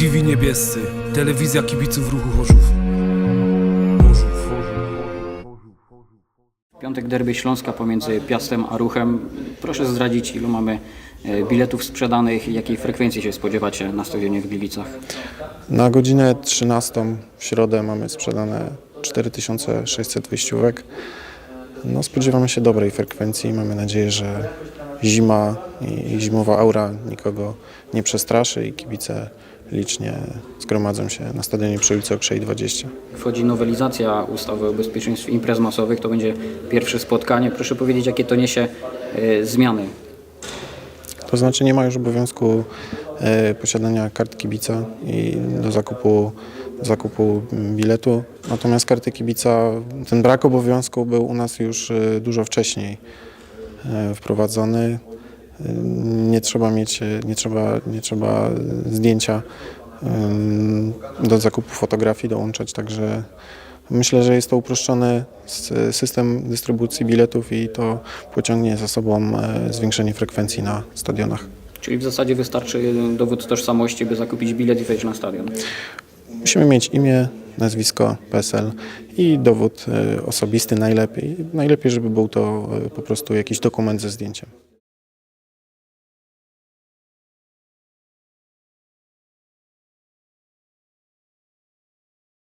TV Niebiescy, telewizja kibiców ruchu Chorzów. Piątek derby Śląska pomiędzy Piastem a Ruchem. Proszę zdradzić, ilu mamy e, biletów sprzedanych i jakiej frekwencji się spodziewacie na stadionie w Gliwicach. Na godzinę 13 w środę mamy sprzedane 4600 wyjściówek. No, spodziewamy się dobrej frekwencji. Mamy nadzieję, że zima i zimowa aura nikogo nie przestraszy i kibice licznie zgromadzą się na stadionie przy ulicy Okrzej 20. Wchodzi nowelizacja ustawy o bezpieczeństwie imprez masowych. To będzie pierwsze spotkanie. Proszę powiedzieć, jakie to niesie e, zmiany. To znaczy nie ma już obowiązku e, posiadania kart kibica i do zakupu, zakupu biletu. Natomiast karty kibica, ten brak obowiązku był u nas już e, dużo wcześniej wprowadzony. E, Nie trzeba mieć, e, nie trzeba, nie trzeba zdjęcia do zakupu fotografii dołączać, także myślę, że jest to uproszczony system dystrybucji biletów i to pociągnie za sobą e, zwiększenie frekwencji na stadionach. Czyli w zasadzie wystarczy dowód tożsamości, by zakupić bilet i wejść na stadion. Musimy mieć imię, nazwisko, PESEL i dowód e, osobisty najlepiej. Najlepiej, żeby był to e, po prostu jakiś dokument ze zdjęciem.